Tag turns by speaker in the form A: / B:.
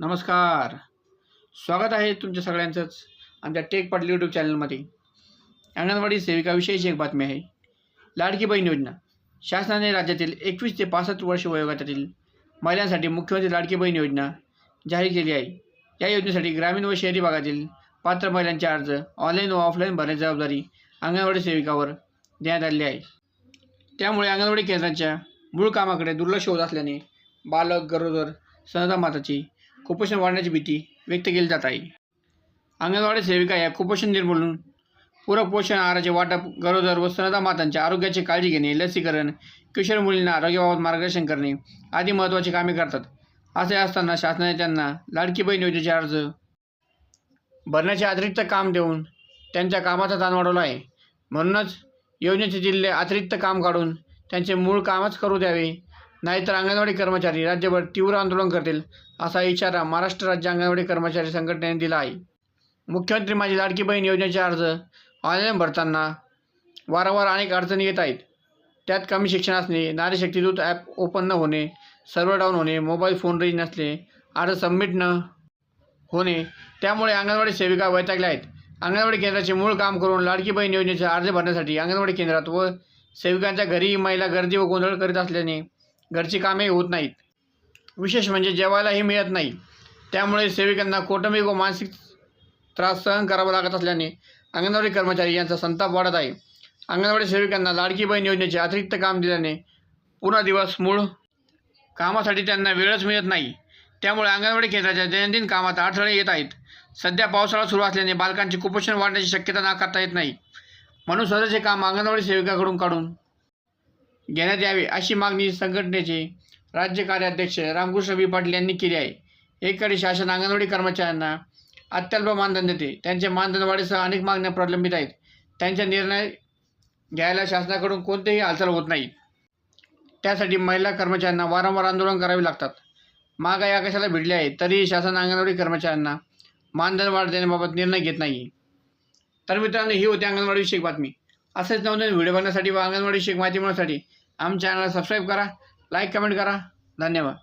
A: नमस्कार. स्वागत आहे तुमच्या सगळ्यांचंच आमच्या टेक पाटील यूट्यूब चॅनलमध्ये. अंगणवाडी सेविकाविषयीची एक बातमी आहे. लाडकी बहीण योजना. शासनाने राज्यातील एकवीस ते पासष्ट वर्ष वयोगटातील महिलांसाठी मुख्यमंत्री लाडकी बहीण योजना जाहीर केली आहे. या योजनेसाठी ग्रामीण व शहरी भागातील पात्र महिलांचे अर्ज ऑनलाईन व ऑफलाईन भरण्याची जबाबदारी अंगणवाडी सेविकावर देण्यात आलेली आहे. त्यामुळे अंगणवाडी केंद्रांच्या मूळ कामाकडे दुर्लक्ष होत असल्याने बालक गरोदर सनदा माताची कुपोषण वाढण्याची भीती व्यक्त केली जात आहे. अंगणवाडी सेविका या कुपोषण निर्मूलन पूरक पोषण आहाराचे वाटप गरोदर व स्तनदा मातांच्या आरोग्याची काळजी घेणे लसीकरण किशोर मुलींना आरोग्याबाबत मार्गदर्शन करणे आदी महत्त्वाची कामे करतात. असे असताना शासनाने त्यांना लाडकी बहीण योजनेचे अर्ज भरण्याचे अतिरिक्त काम देऊन त्यांच्या कामाचा ताण वाढवला आहे. म्हणूनच योजनेचे जिल्हे अतिरिक्त काम काढून त्यांचे मूळ कामच करू द्यावे नाहीतर अंगणवाडी कर्मचारी राज्यभर तीव्र आंदोलन करतील असा इशारा महाराष्ट्र राज्य अंगणवाडी कर्मचारी संघटनेने दिला आहे. मुख्यमंत्री माझी लाडकी बहीण योजनेचे अर्ज ऑनलाईन भरताना वारंवार अनेक अडचणी येत आहेत. त्यात कमी शिक्षण असणे नारी शक्तीदूत ॲप ओपन न होणे सर्व्हर डाऊन होणे मोबाईल फोन रेंज नसणे अर्ज सबमिट न होणे त्यामुळे अंगणवाडी सेविका वैतागल्या आहेत. अंगणवाडी केंद्राचे मूळ काम करून लाडकी बहीण योजनेचे अर्ज भरण्यासाठी अंगणवाडी केंद्रात व सेविकांच्या घरी महिला गर्दी व गोंधळ करीत असल्याने घरची कामेही होत नाहीत. विशेष म्हणजे जेवायलाही मिळत नाही. त्यामुळे सेविकांना कौटुंबिक व मानसिक त्रास सहन करावा लागत असल्याने अंगणवाडी कर्मचारी यांचा संताप वाढत आहे. अंगणवाडी सेविकांना लाडकी बहीण योजनेचे अतिरिक्त काम दिल्याने पूर्ण दिवस मूळ कामासाठी त्यांना वेळच मिळत नाही. त्यामुळे अंगणवाडी केंद्राच्या दैनंदिन कामात अडथळे येत आहेत. सध्या पावसाळा सुरू असल्याने बालकांचे कुपोषण वाढण्याची शक्यता नाकारता येत नाही. म्हणून स्वतःचे काम अंगणवाडी सेविकाकडून काढून घेण्यात यावे अशी मागणी संघटनेचे राज्य कार्याध्यक्ष रामकृष्ण बी पाटील यांनी केली आहे. एकीकडे शासन अंगणवाडी कर्मचाऱ्यांना अत्यल्प मानधन देते. त्यांचे मानधन वाढीसह अनेक मागण्या प्रलंबित आहेत. त्यांचा निर्णय घ्यायला शासनाकडून कोणतेही हालचाल होत नाही. त्यासाठी महिला कर्मचाऱ्यांना वारंवार आंदोलन करावे लागतात. महागाई आकाशाला भिडली आहे तरीही शासन अंगणवाडी कर्मचाऱ्यांना मानधन वाढ देण्याबाबत निर्णय घेत नाही. तर मित्रांनो ही होती अंगणवाडीविषयक बातमी. असेच नवनवीन व्हिडिओ बघण्यासाठी व अंगणवाडी विषयक माहिती मिळवण्यासाठी आमच्या चॅनलला सबस्क्राईब करा लाईक कमेंट करा. धन्यवाद.